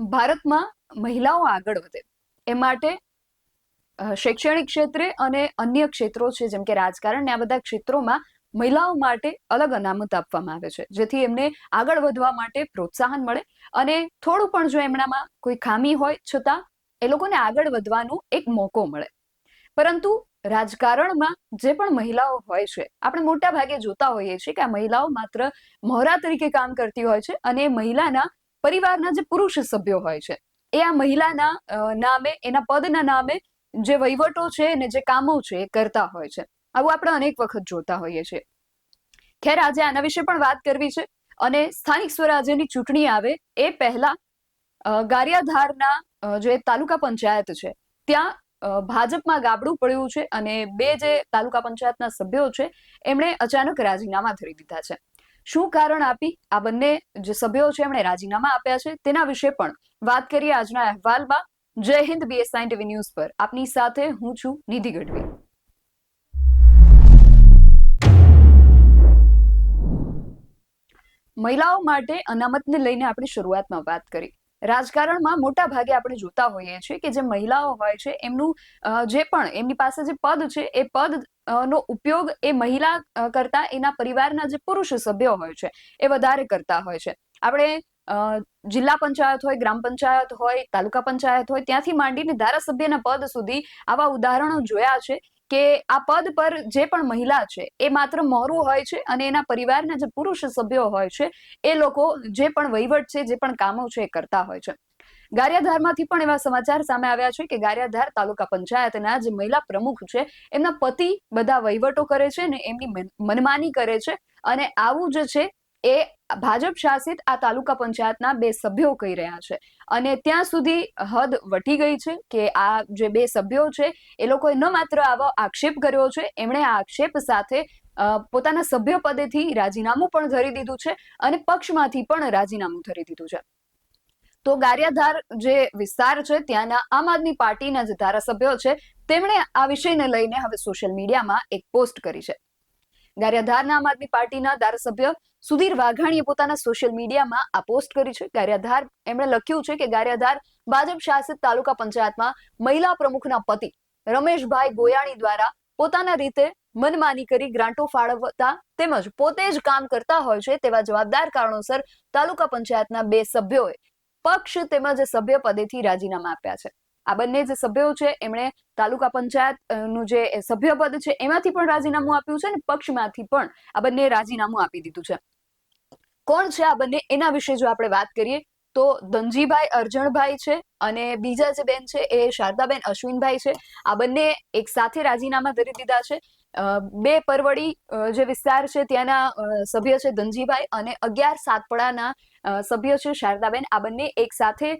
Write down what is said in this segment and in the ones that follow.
ભારતમાં મહિલાઓ આગળ વધે. એ માટે શૈક્ષણિક ક્ષેત્રે અને અન્ય ક્ષેત્રો છે, જેમ કે રાજકારણ ને આ બધા ક્ષેત્રોમાં મહિલાઓ માટે અલગ અનામત આપવામાં આવે છે, જેથી એમને આગળ વધવા માટે પ્રોત્સાહન મળે. અને થોડું પણ જો એમનામાં કોઈ ખામી હોય, છતાં એ લોકોને આગળ વધવાનો એક મોકો મળે. પરંતુ રાજકારણમાં જે પણ મહિલાઓ હોય છે, આપણે મોટા ભાગે જોતા હોઈએ છીએ કે આ મહિલાઓ માત્ર મહોરા તરીકે કામ કરતી હોય છે અને મહિલાના પરિવારના જે પુરુષ સભ્યો હોય છે, એ આ મહિલાના નામે, એના પદના નામે જે વહીવટો છે ને જે કામો છે એ કરતા હોય છે. આવું આપણે અનેક વખત જોતા હોઈએ છીએ. ખેર, આજે આના વિશે પણ વાત કરવી છે અને સ્થાનિક સ્વરાજ્યની ચૂંટણી આવે એ પહેલા ગારિયાધારના જે તાલુકા પંચાયત છે, ત્યાં ભાજપમાં ગાબડું પડ્યું છે અને બે જે તાલુકા પંચાયતના સભ્યો છે, એમણે અચાનક રાજીનામા ધરી દીધા છે. શું કારણ આપી? આ બંને જે સભ્યો છે, એમણે રાજીનામા આપ્યા છે. તેના વિશે પણ વાત કરીએ આજના અહેવાલમાં. જય હિન્દ બીએસઆઈ ટીવી ન્યૂઝ પર. આપની સાથે હું છું નિધિ ગઢવી. મહિલાઓ માટે અનામતને લઈને આપણે શરૂઆતમાં વાત કરી. રાજકારણમાં મોટા ભાગે આપણે જોતા હોઈએ છીએ કે જે મહિલાઓ હોય છે, એમનું જે પણ એમની પાસે જે પદ છે, એ પદ નો ઉપયોગ એ મહિલા કરતા એના પરિવારના જે પુરુષ સભ્યો હોય છે, એ વધારે કરતા હોય છે. આપણે જિલ્લા પંચાયત હોય, ગ્રામ પંચાયત હોય, તાલુકા પંચાયત હોય, ત્યાંથી માંડીને ધારાસભ્યના પદ સુધી આવા ઉદાહરણો જોયા છે. કે આ પદ પર જે પણ મહિલા છે, એ માત્ર મોરું હોય છે અને એના પરિવારના જે પુરુષ સભ્યો હોય છે, એ લોકો જે પણ વહીવટ છે, જે પણ કામો છે, એ કરતા હોય છે. ગારિયાધારમાંથી પણ એવા સમાચાર સામે આવ્યા છે કે ગારિયાધાર તાલુકા પંચાયતના જે મહિલા પ્રમુખ છે, એમના પતિ બધા વહીવટો કરે છે ને એમની મનમાની કરે છે અને આવું જે છે એ ભાજપ શાસિત આ તાલુકા પંચાયતના બે સભ્યો કહી રહ્યા છે. અને ત્યાં સુધી હદ વટી ગઈ છે કે આ જે બે સભ્યો છે, એ લોકોએ ન માત્ર આવો આક્ષેપ કર્યો છે, એમણે આ આક્ષેપ સાથે પોતાના સભ્ય પદેથી રાજીનામું પણ ધરી દીધું છે અને પક્ષમાંથી પણ રાજીનામું ધરી દીધું છે. તો ગારિયાધાર જે વિસ્તાર છે, ત્યાંના આમ આદમી પાર્ટીના જે ધારાસભ્યો છે, તેમણે આ વિષયને લઈને હવે સોશિયલ મીડિયામાં એક પોસ્ટ કરી છે. ગારિયાધારના આમ આદમી પાર્ટીના ધારાસભ્ય સુધીર વાઘાણીએ પોતાના સોશિયલ મીડિયામાં આ પોસ્ટ કરી છે. ગાર્યાધાર, એમણે લખ્યું છે કે ગાર્યાધાર ભાજપ શાસિત તાલુકા પંચાયતમાં મહિલા પ્રમુખના પતિ રમેશભાઈ ગોયાણી દ્વારા પોતાના રીતે મનમાની કરી ગ્રાન્ટો ફાળવતા તેમજ પોતે જ કામ કરતા હોય છે તેવા જવાબદાર કારણોસર તાલુકા પંચાયતના બે સભ્યોએ પક્ષ તેમજ સભ્ય પદેથી રાજીનામા આપ્યા છે. આ બંને જે સભ્યો છે, એમણે તાલુકા પંચાયતનું જે સભ્ય પદ છે, એમાંથી પણ રાજીનામું આપ્યું છે અને પક્ષમાંથી પણ આ બંને રાજીનામું આપી દીધું છે. કોણ છે આ બંને? એના વિશે જો આપણે વાત કરીએ, તો ધનજીભાઈ અરજણભાઈ છે અને બીજા જે બેન છે એ શારદાબેન અશ્વિનભાઈ છે. આ બંને એક સાથે રાજીનામા ધરી દીધા છે. બે પરવડી જે વિસ્તાર છે ત્યાંના સભ્ય છે ધનજીભાઈ અને અગિયાર સાતપડાના સભ્ય છે શારદાબેન. આ બંને એક સાથે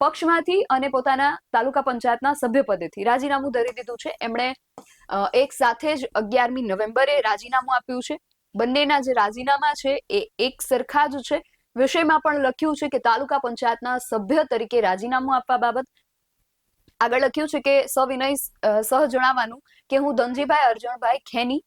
પક્ષમાંથી અને પોતાના તાલુકા પંચાયતના સભ્યપદેથી રાજીનામું ધરી દીધું છે. એમણે એક સાથે જ અગિયારમી નવેમ્બરે રાજીનામું આપ્યું છે. બંનેના જે રાજીનામા છે એ એક સરખા જ છે. વિષયમાં પણ લખ્યું છે કે તાલુકા પંચાયતના સભ્ય તરીકે રાજીનામું આપવા બાબત આગળ લખ્યું છે કે સવિનય સહ જણાવવાનું કે હું ધનજીભાઈ અર્જણભાઈ ખેની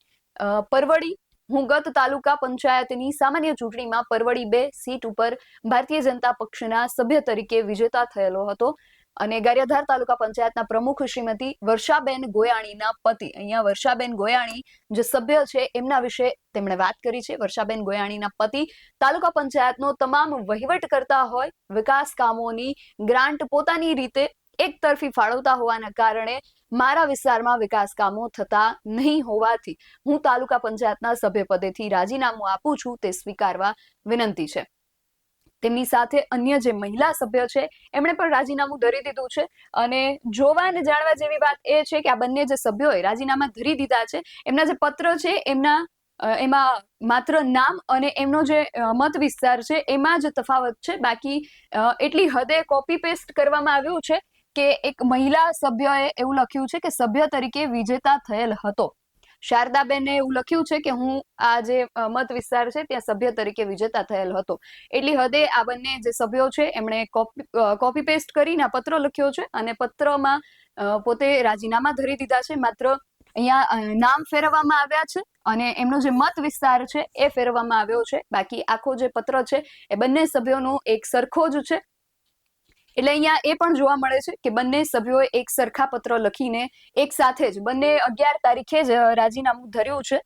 પરવડી, હું ગત તાલુકા પંચાયતની સામાન્ય ચૂંટણીમાં પરવડી બે સીટ ઉપર ભારતીય જનતા પક્ષના સભ્ય તરીકે વિજેતા થયેલો હતો. અને ગારિયાધાર તાલુકા પંચાયતના પ્રમુખ શ્રીમતી વર્ષાબેન ગોયાણીના પતિ. અહીંયા વર્ષાબેન ગોયાણી જે સભ્ય છે, એમના વિશે તેમણે વાત કરી છે. વર્ષાબેન ગોયાણીના પતિ તાલુકા પંચાયતનો તમામ વહીવટ કરતા હોય, વિકાસ કામોની ગ્રાન્ટ પોતાની રીતે એક તરફી ફાળવતા હોવાના કારણે મારા વિસ્તારમાં વિકાસ કામો થતા નહીં હોવાથી હું તાલુકા પંચાયતના સભ્યપદેથી રાજીનામું આપું છું તે સ્વીકારવા વિનંતી છે. તેમની સાથે અન્ય જે મહિલા સભ્ય છે, એમણે પણ રાજીનામું ધરી દીધું છે. અને જોવા અને જાણવા જેવી વાત એ છે કે આ બંને જે સભ્યોએ રાજીનામા ધરી દીધા છે, એમના જે પત્ર છે, એમના એમાં માત્ર નામ અને એમનો જે મત વિસ્તાર છે, એમાં જ તફાવત છે. બાકી એટલી હદે કોપી પેસ્ટ કરવામાં આવ્યું છે કે એક મહિલા સભ્યએ એવું લખ્યું છે કે સભ્ય તરીકે વિજેતા થયેલ હતો. શારદાબેને એવું લખ્યું છે કે હું આ જે મત વિસ્તાર છે ત્યાં સભ્ય તરીકે વિજેતા થયેલ હતો. એટલી હદે આ બંને જે સભ્યો છે એમણે કોપી પેસ્ટ કરીને પત્ર લખ્યો છે અને પત્રમાં પોતે રાજીનામા ધરી દીધા છે. માત્ર અહીંયા નામ ફેરવવામાં આવ્યા છે અને એમનો જે મત વિસ્તાર છે એ ફેરવવામાં આવ્યો છે. બાકી આખો જે પત્ર છે એ બંને સભ્યોનો એક સરખો જ છે. એટલે અહીંયા એ પણ જોવા મળે છે કે બંને સભ્યોએ એક સરખા પત્ર લખીને એક સાથે જ બંને અગિયાર તારીખે જ રાજીનામું ધર્યું છે.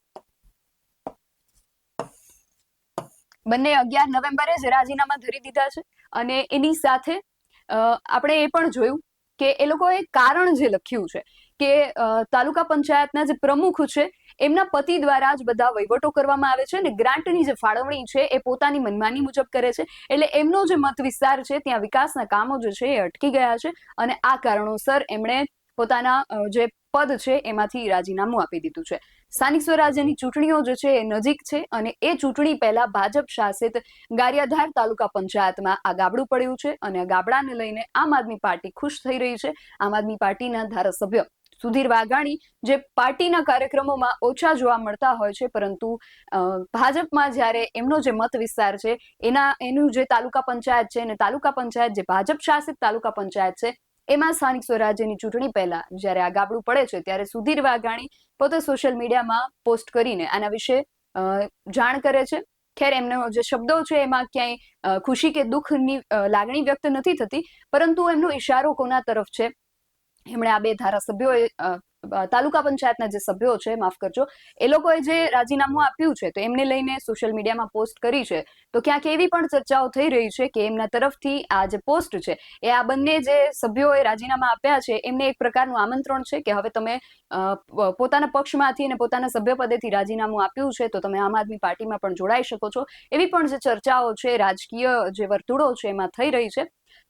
બંને અગિયાર નવેમ્બરે જ રાજીનામા ધરી દીધા છે અને એની સાથે આપણે એ પણ જોયું કે એ લોકોએ કારણ જે લખ્યું છે કે તાલુકા પંચાયતના જે પ્રમુખ છે, એમના પતિ દ્વારા જ બધા વહીવટો કરવામાં આવે છે અને ગ્રાન્ટની જે ફાળવણી છે એ પોતાની મનમાની મુજબ કરે છે. એટલે એમનો જે મત વિસ્તાર છે, ત્યાં વિકાસના કામો જે છે એ અટકી ગયા છે અને આ કારણોસર એમણે પોતાના જે પદ છે એમાંથી રાજીનામું આપી દીધું છે. સ્થાનિક સ્વરાજ્યની ચૂંટણીઓ જે છે એ નજીક છે અને એ ચૂંટણી પહેલા ભાજપ શાસિત ગારિયાધાર તાલુકા પંચાયતમાં આ ગાબડું પડ્યું છે અને ગાબડાને લઈને આમ આદમી પાર્ટી ખુશ થઈ રહી છે. આમ આદમી પાર્ટીના ધારાસભ્ય સુધીર વાઘાણી જે પાર્ટીના કાર્યક્રમોમાં ઓછા જોવા મળતા હોય છે, પરંતુ ભાજપમાં જ્યારે એમનો જે મત વિસ્તાર છે, એના, એનું જે તાલુકા પંચાયત છે અને તાલુકા પંચાયત જે ભાજપ શાસિત તાલુકા પંચાયત છે, એમાં સ્થાનિક સ્વરાજ્યની ચૂંટણી પહેલા જ્યારે આ ગાબડું પડે છે, ત્યારે સુધીર વાઘાણી પોતે સોશિયલ મીડિયામાં પોસ્ટ કરીને આના વિશે જાણ કરે છે. ખેર એમનો જે શબ્દો છે, એમાં ક્યાંય ખુશી કે દુઃખની લાગણી વ્યક્ત નથી થતી, પરંતુ એમનો ઈશારો કોના તરફ છે? એમણે આ બે ધારાસભ્યોએ તાલુકા પંચાયતના જે સભ્યો છે, માફ કરજો, એ લોકોએ જે રાજીનામું આપ્યું છે, તો એમને લઈને સોશિયલ મીડિયામાં પોસ્ટ કરી છે, તો ક્યાંક એવી પણ ચર્ચાઓ થઈ રહી છે કે એમના તરફથી આ જે પોસ્ટ છે, એ આ બંને જે સભ્યોએ રાજીનામા આપ્યા છે, એમને એક પ્રકારનું આમંત્રણ છે કે હવે તમે પોતાના પક્ષમાંથી અને પોતાના સભ્યપદેથી રાજીનામું આપ્યું છે, તો તમે આમ આદમી પાર્ટીમાં પણ જોડાઈ શકો છો, એવી પણ જે ચર્ચાઓ છે, રાજકીય જે વર્તુળો છે, એમાં થઈ રહી છે